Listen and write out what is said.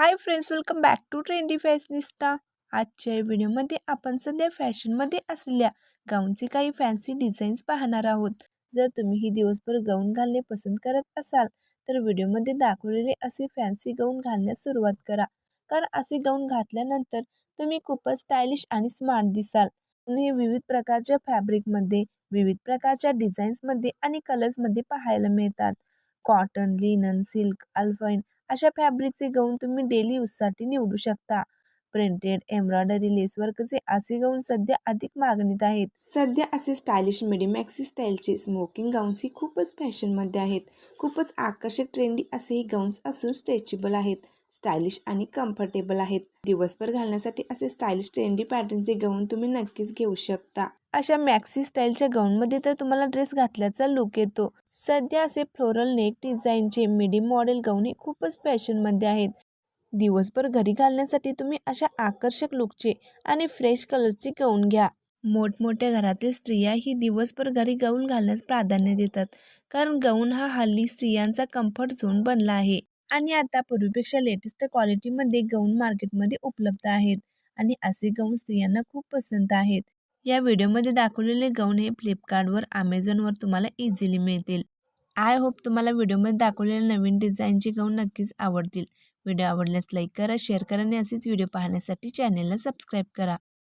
Hi friends welcome back to trendy fashionista आजच्या व्हिडिओमध्ये आपण सध्या फॅशनमध्ये असलेल्या गाऊनचे काही फॅन्सी डिझाईन्स पाहणार आहोत. जर तुम्ही ही दिवसभर गाऊन घालणे पसंत करत असाल तर व्हिडिओमध्ये दाखवलेले असे फॅन्सी गाऊन घालण्यास सुरुवात करा. कारण असे गाऊन घातल्यानंतर तुम्ही खूपच स्टायलिश आणि स्मार्ट दिसाल. हे विविध प्रकारच्या फॅब्रिकमध्ये विविध प्रकारच्या डिझाईन्समध्ये आणि कलर्समध्ये पाहायला मिळतात. कॉटन लिनन सिल्क अल्फाईन अशा फॅब्रिकचे गाऊन तुम्ही डेली यूजसाठी निवडू शकता. प्रिंटेड एम्ब्रॉयडरी लेस वर्कचे असे गाऊन सध्या अधिक मागणीत आहेत. सध्या असे स्टायलिश मिडियम मॅक्सी स्टाईलचे स्मोकिंग गाऊन्स ही खूपच फॅशनमध्ये आहेत. खूपच आकर्षक ट्रेंडी असे हे गाऊन्स असून स्ट्रेचेबल आहेत. स्टायलिश आणि कम्फर्टेबल आहेत. दिवसभर घालण्यासाठी असे स्टायलिश ट्रेंडी पॅटर्नचे गाऊन तुम्ही नक्कीच घेऊ शकता. अशा मॅक्सी स्टाईलच्या गाऊनमध्ये तर तुम्हाला ड्रेस घातल्याचा लुक येतो. सध्या असे फ्लोरल नेक डिझाईनचे मिडी मॉडेल गाऊन हे खूपच फॅशनमध्ये आहेत. दिवसभर घरी घालण्यासाठी तुम्ही अशा आकर्षक लुकचे आणि फ्रेश कलरचे गाऊन घ्या. मोठमोठ्या घरातील स्त्रिया ही दिवसभर घरी गाऊन घालण्यास प्राधान्य देतात. कारण गाऊन हा हल्ली स्त्रियांचा कम्फर्ट झोन बनला आहे. आणि आता पूर्वीपेक्षा लेटेस्ट क्वालिटीमध्ये गाऊन मार्केटमध्ये उपलब्ध आहेत. आणि असे गाऊन स्त्रियांना खूप पसंत आहेत. या व्हिडिओमध्ये दाखवलेले गाऊन हे फ्लिपकार्टवर अमेझॉनवर तुम्हाला इझिली मिळतील. आय होप तुम्हाला व्हिडिओमध्ये दाखवलेले नवीन डिझाईनचे गाऊन नक्कीच आवडतील. व्हिडिओ आवडल्यास लाईक करा शेअर करा आणि असेच व्हिडिओ पाहण्यासाठी चॅनेलला सबस्क्राईब करा.